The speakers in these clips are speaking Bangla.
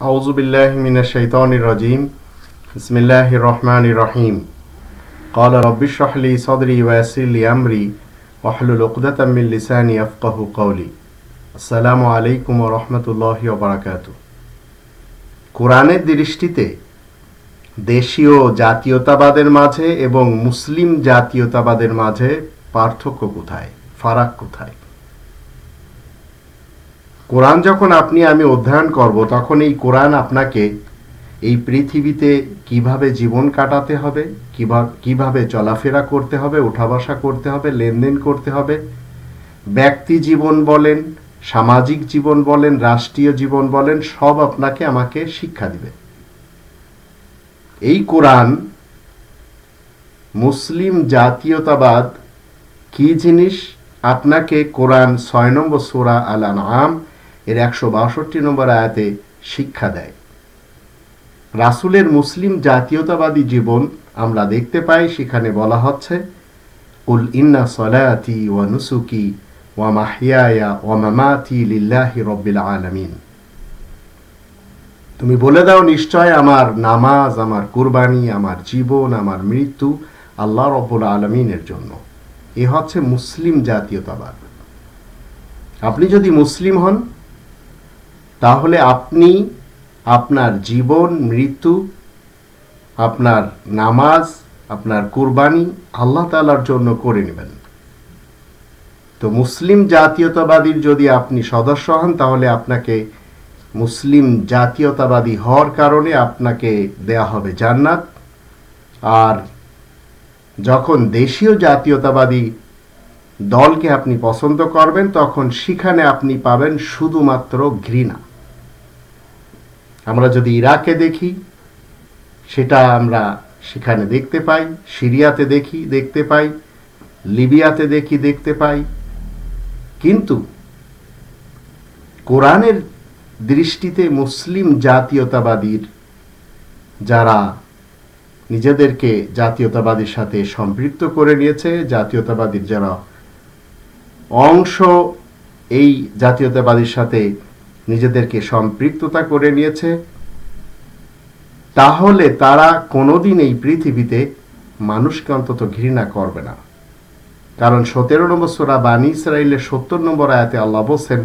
أعوذ بالله من الشيطان الرجيم بسم الله الرحمن الرحيم قال رب اشرح لي صدري ويسر لي أمري واحلل عقدة من لساني يفقه قولي আসসালামু আলাইকুম রহমতুল্লাহ বারাকাত কোরআনের দৃষ্টিতে দেশীয় জাতীয়তাবাদের মাঝে এবং মুসলিম জাতীয়তাবাদের মাঝে পার্থক্য কোথায় ফারাক কোথায় কোরআন যখন আপনি, আমি অধ্যয়ন করব, তখন এই কোরআন আপনাকে এই পৃথিবীতে কীভাবে জীবন কাটাতে হবে কীভাবে চলাফেরা করতে হবে উঠা বসা করতে হবে, লেনদেন করতে হবে, ব্যক্তি জীবন বলেন, সামাজিক জীবন বলেন, রাষ্ট্রীয় জীবন বলেন, সব আপনাকে আমাকে শিক্ষা দিবে। এই কোরআন মুসলিম জাতীয়তাবাদ কি জিনিস? আপনাকে কোরআন ছয় নম্বর সোরা আল আম এর একশো বাষট্টি নম্বর আয়াতে শিক্ষা দেয়। রাসুলের মুসলিম জাতীয়তাবাদী জীবন আমরা দেখতে পাই, সেখানে বলা হচ্ছে, কুল ইন্না সলায়াতি ওয়া নুসুকি ওয়া মাহিয়ায়া ওয়া মামাতি লিল্লাহি রব্বিল আলামিন। তুমি বলে দাও নিশ্চয় আমার নামাজ, আমার কুরবানি, আমার জীবন, আমার মৃত্যু আল্লাহ রব্বুল আলমিনের জন্য। এ হচ্ছে মুসলিম জাতীয়তাবাদ। আপনি যদি মুসলিম হন তাহলে আপনি আপনার জীবন, মৃত্যু, আপনার নামাজ, আপনার কুরবানি আল্লাহ তালার জন্য করে নেবেন। তো মুসলিম জাতীয়তাবাদীর যদি আপনি সদস্য হন, তাহলে আপনাকে মুসলিম জাতীয়তাবাদী হওয়ার কারণে আপনাকে দেয়া হবে জান্নাত। আর যখন দেশীয় জাতীয়তাবাদী দলকে আপনি পছন্দ করবেন, তখন সেখানে আপনি পাবেন শুধুমাত্র ঘৃণা। আমরা যদি ইরাকে দেখি, সেটা আমরা সেখানে দেখতে পাই, সিরিয়াতে দেখি, দেখতে পাই, লিবিয়াতে দেখি, দেখতে পাই। কিন্তু কোরআনের দৃষ্টিতে মুসলিম জাতীয়তাবাদীর যারা নিজেদেরকে জাতীয়তাবাদীর সাথে সম্পৃক্ত করে নিয়েছে, জাতীয়তাবাদীর যারা অংশ এই জাতীয়তাবাদীর সাথে নিজেদেরকে সম্পৃক্ততা করে নিয়েছে, তাহলে তারা কোনোদিন এই পৃথিবীতে মানুষকে অন্তত ঘৃণা করবে না। কারণ সতেরো নম্বর সোরা বানী ইসরায়েলের সত্তর নম্বর আয়াতে আল্লাহ বলছেন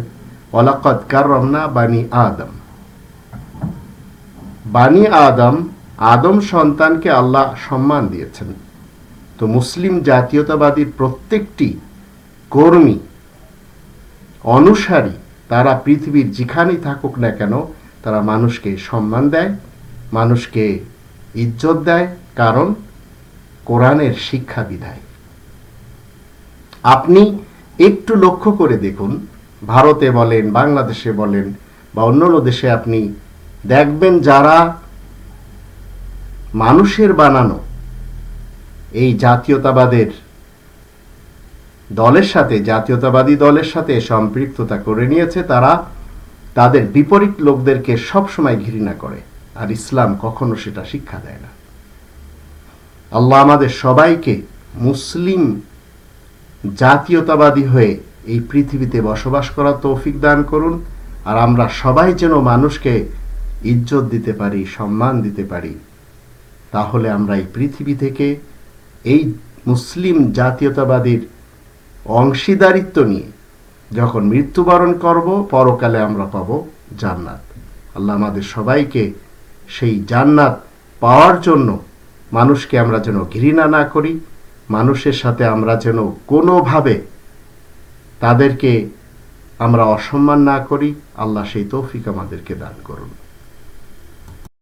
ওলাকত কাররমনা বানি আদম। বানি আদম আদম সন্তানকে আল্লাহ সম্মান দিয়েছেন। তো মুসলিম জাতীয়তাবাদীর প্রত্যেকটি কর্মী, অনুসারী তারা পৃথিবীর যেখানেই থাকুক না কেন, তারা মানুষকে সম্মান দেয়, মানুষকে ইজ্জত দেয়, কারণ কোরআনের শিক্ষা বিধায়। আপনি একটু লক্ষ্য করে দেখুন, ভারতে বলেন, বাংলাদেশে বলেন, বা অন্য দেশে আপনি দেখবেন যারা মানুষের বানানো এই জাতীয়তাবাদের দলের সাথে, জাতীয়তাবাদী দলের সাথে সম্পৃক্ততা করে নিয়েছে তারা, তাদের বিপরীত লোকদেরকে সবসময় ঘৃণা করে। আর ইসলাম কখনো সেটা শিক্ষা দেয় না। আল্লাহ আমাদের সবাইকে মুসলিম, জাতীয়তাবাদী হয়ে এই পৃথিবীতে বসবাস করার তৌফিক দান করুন। আর আমরা সবাই যেন মানুষকে ইজ্জত দিতে পারি, সম্মান দিতে পারি, তাহলে আমরা এই পৃথিবী থেকে এই মুসলিম জাতীয়তাবাদীর অংশীদারিত্ব নিয়ে যখন মৃত্যুবরণ করব, পরকালে আমরা পাব জান্নাত। আল্লাহ আমাদের সবাইকে সেই জান্নাত পাওয়ার জন্য মানুষকে আমরা যেন ঘৃণা না করি, মানুষের সাথে আমরা যেন কোনোভাবে তাদেরকে আমরা অসম্মান না করি, আল্লাহ সেই তৌফিক আমাদেরকে দান করুন।